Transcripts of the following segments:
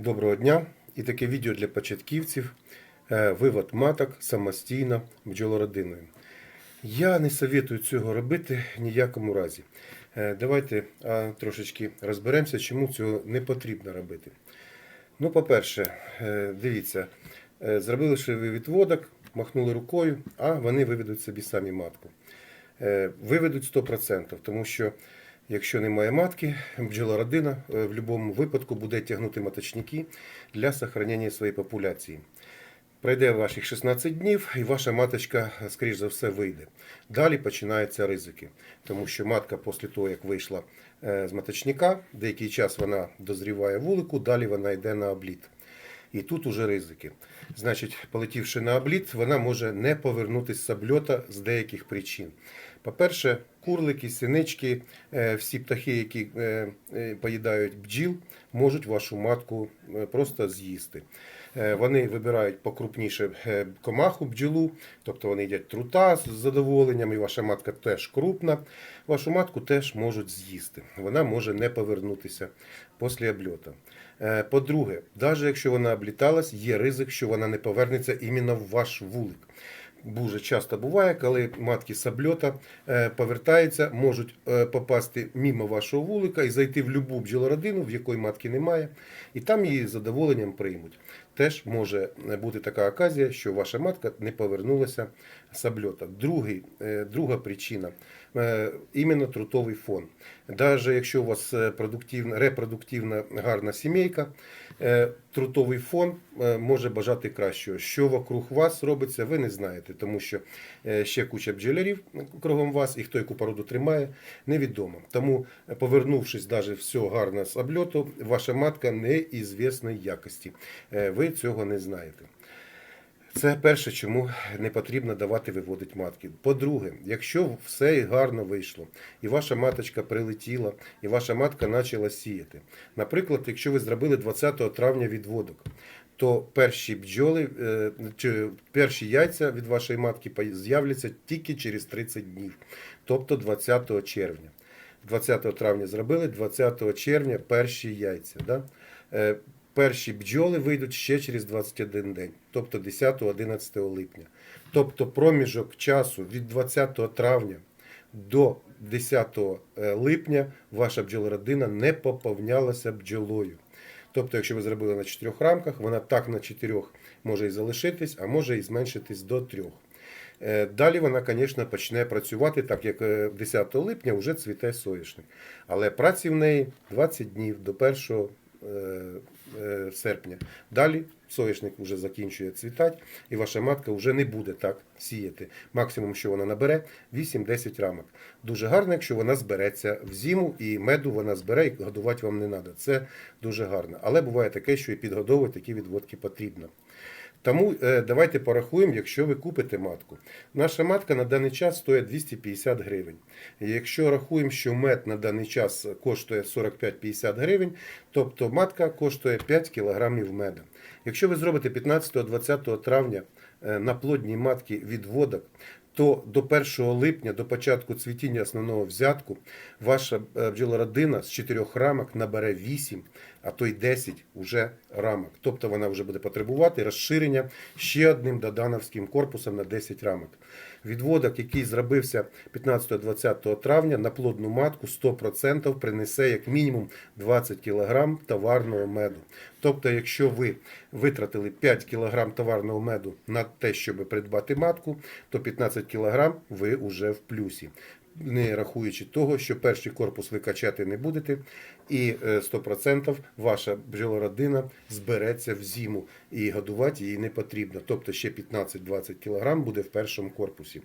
Доброго дня! І таке відео для початківців. Е, Вивод маток самостійно бджолородиною. Я не советую цього робити ніякому разі. Е, Давайте трошечки розберемося, чому цього не потрібно робити. Ну, по-перше, е, дивіться, зробили ви відводок, махнули рукою, а вони виведуть собі самі матку. Виведуть 100%, тому що якщо немає матки, бджолородина е, в будь-якому випадку буде тягнути маточники для зберігання своєї популяції. Пройде ваших 16 днів, і ваша маточка, скоріш за все, вийде. Далі починаються ризики, тому що матка, після того, як вийшла е, з маточника, деякий час вона дозріває вулику, далі вона йде на обліт. І тут уже ризики. Значить, полетівши на обліт, вона може не повернутися з обльота з деяких причин. По-перше, курлики, синички, е, всі птахи, які е, е, поїдають бджіл, можуть вашу матку просто з'їсти. Вони вибирають покрупніше комаху бджілу, тобто вони їдять трута з задоволенням, і ваша матка теж крупна. Вашу матку теж можуть з'їсти. Вона може не повернутися після обльоту. По-друге, навіть якщо вона обліталась, є ризик, що вона не повернеться іменно в ваш вулик. Дуже часто буває, коли матки сабльота е, повертаються, можуть е, попасти мимо вашого вулика і зайти в будь-яку бджолородину, в якої матки немає, і там її з задоволенням приймуть. Теж може бути така оказія, що ваша матка не повернулася з обльота. Другий, е, друга причина е, іменно трутовий фон. Навіть якщо у вас е, продуктивна, репродуктивна гарна сімейка, трутовий фон може бажати кращого. Що вокруг вас робиться, ви не знаєте, тому що ще куча бджолярів кругом вас, і хто яку породу тримає, невідомо. Тому, повернувшись навіть все гарно з обльоту, ваша матка неізвісної якості. Е, Ви цього не знаєте. Це перше, чому не потрібно давати виводити матки. По-друге, якщо все гарно вийшло, і ваша маточка прилетіла, і ваша матка почала сіяти. Наприклад, якщо ви зробили 20 травня відводок, то перші бджоли е, чи перші яйця від вашої матки з'являться тільки через 30 днів, тобто 20 червня. 20 травня зробили, 20 червня перші яйця. Да? Е, Перші бджоли вийдуть ще через 21 день, тобто 10-11 липня. Тобто проміжок часу від 20 травня до 10 липня ваша бджолородина не поповнялася бджолою. Тобто, якщо ви зробили на 4 рамках, вона так на 4 може і залишитись, а може і зменшитись до 3. Е, Далі вона, звісно, почне працювати, так як е, 10 липня вже цвіте соняшник. Але праці в неї 20 днів до 1 е, е, серпня. Далі соняшник вже закінчує цвітати, і ваша матка вже не буде так сіяти. Максимум, що вона набере, 8-10 рамок. Дуже гарно, якщо вона збереться в зиму, і меду вона збере, і годувати вам не треба. Це дуже гарно. Але буває таке, що і підгодовувати такі відводки потрібно. Тому е, давайте порахуємо, якщо ви купите матку. Наша матка на даний час стоїть 250 гривень. Якщо рахуємо, що мед на даний час коштує 45-50 гривень, тобто матка коштує 5 кілограмів меда. Якщо ви зробите 15-20 травня е, на плодній матки відводок, то до 1 липня, до початку цвітіння основного взятку, ваша е, бджолородина з 4 рамок набере 8, а то й 10 уже рамок. Тобто вона вже буде потребувати розширення ще одним додановським корпусом на 10 рамок. Відводок, який зробився 15-20 травня на плодну матку 100% принесе як мінімум 20 кг товарного меду. Тобто, якщо ви витратили 5 кг товарного меду на те, щоб придбати матку, то 15 кг ви вже в плюсі. Не рахуючи того, що перший корпус ви качати не будете, і е, 100% ваша бджолородина збереться в зиму і годувати її не потрібно. Тобто ще 15-20 кг буде в першому корпусі.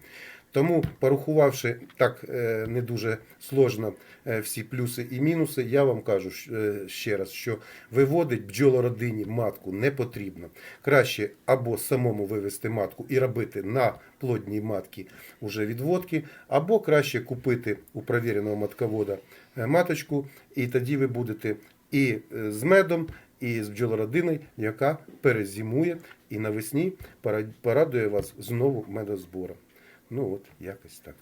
Тому, порахувавши так е, не дуже сложно е, всі плюси і мінуси, я вам кажу е, ще раз, що виводить бджолородині матку не потрібно. Краще або самому вивести матку і робити на плодній матки уже відводки, або краще купити у провіреного матковода е, маточку, і тоді ви будете і е, з медом, і з бджолородиною, яка перезимує і навесні порадує вас знову медозбором. Ну от, якось так.